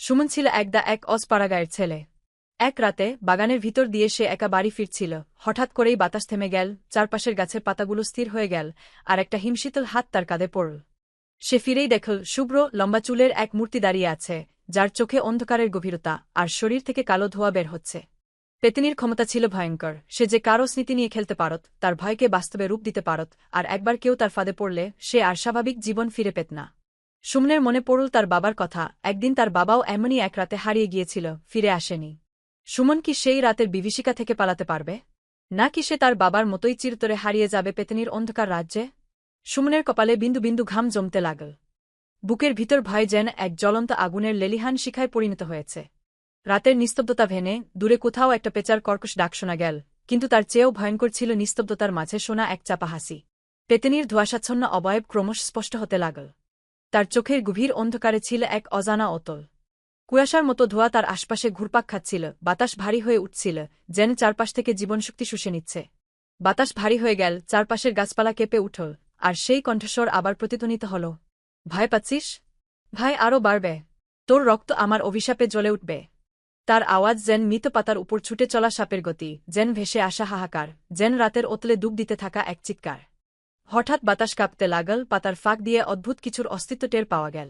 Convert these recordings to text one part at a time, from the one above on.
সুমন ছিল একদা এক অজপাড়াগায়ের ছেলে। এক রাতে বাগানের ভিতর দিয়ে সে একা বাড়ি ফিরছিল। হঠাৎ করেই বাতাস থেমে গেল, চারপাশের গাছের পাতাগুলো স্থির হয়ে গেল, আর একটা হিমশীতল হাত তার কাঁধে পড়ল। সে ফিরেই দেখল, শুভ্র লম্বা চুলের এক মূর্তি দাঁড়িয়ে আছে, যার চোখে অন্ধকারের গভীরতা, আর শরীর থেকে কালো ধোয়া বের হচ্ছে। পেতিনির ক্ষমতা ছিল ভয়ঙ্কর। সে যে কারও স্মৃতি নিয়ে খেলতে পারত, তার ভয়কে বাস্তবে রূপ দিতে পারত, আর একবার কেউ তার ফাঁদে পড়লে, সে আর স্বাভাবিক জীবন ফিরে পেত না। সুমনের মনে পড়ল তার বাবার কথা। একদিন তার বাবাও এমনই এক রাতে হারিয়ে গিয়েছিল, ফিরে আসেনি। সুমন কি সেই রাতের বিভীষিকা থেকে পালাতে পারবে? নাকি সে তার বাবার মতোই চিরতরে হারিয়ে যাবে পেতনির অন্ধকার রাজ্যে? সুমনের কপালে বিন্দু বিন্দু ঘাম জমতে লাগল। বুকের ভিতর ভয় যেন এক জ্বলন্ত আগুনের লেলিহান শিখায় পরিণত হয়েছে। রাতের নিস্তব্ধতা ভেনে দূরে কোথাও একটা পেচার কর্কশ ডাক শোনা গেল, কিন্তু তার চেয়েও ভয়ঙ্কর ছিল নিস্তব্ধতার মাঝে শোনা এক চাপা হাসি। পেতেনির ধোয়াশাচ্ছন্ন অবয়ব ক্রমশ স্পষ্ট হতে লাগল। তার চোখের গভীর অন্ধকারে ছিল এক অজানা অতল। কুয়াশার মতো ধোয়া তার আশপাশে ঘুরপাক খাচ্ছিল, বাতাস ভারী হয়ে উঠছিল, যেন চারপাশ থেকে জীবনশক্তি শুষে নিচ্ছে। বাতাস ভারী হয়ে গেল, চারপাশের গাছপালা কেঁপে উঠল, আর সেই কণ্ঠস্বর আবার প্রতিধ্বনিত হল। ভয় পাচ্ছিস? ভাই আরও বাড়বে। তোর রক্ত আমার অভিশাপে জ্বলে উঠবে। তার আওয়াজ যেন মৃত পাতার উপর ছুটে চলা সাপের গতি, যেন ভেসে আসা হাহাকার, যেন রাতের ওতলে ডুব দিতে থাকা এক চিৎকার। হঠাৎ বাতাস কাঁপতে লাগল, পাতার ফাঁক দিয়ে অদ্ভুত কিছুর অস্তিত্ব টের পাওয়া গেল।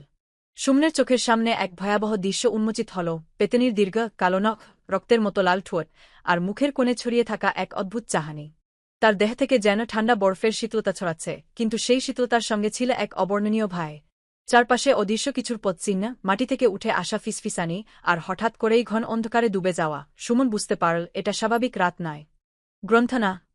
সুমনের চোখের সামনে এক ভয়াবহ দৃশ্য উন্মোচিত হল, পেতেনির দীর্ঘ, কালো নখ, রক্তের মতো লাল ঠোঁট, আর মুখের কোণে ছড়িয়ে থাকা এক অদ্ভুত চাহানি। তার দেহ থেকে যেন ঠান্ডা বরফের শীতলতা ছড়াচ্ছে, কিন্তু সেই শীতলতার সঙ্গে ছিল এক অবর্ণনীয় ভয়। চারপাশে অদৃশ্য কিছুর পচ্ছিন্ন মাটি থেকে উঠে আসা ফিসফিসানি, আর হঠাৎ করেই ঘন অন্ধকারে ডুবে যাওয়া। সুমন বুঝতে পারল, এটা স্বাভাবিক রাত নয়। গ্রন্থনা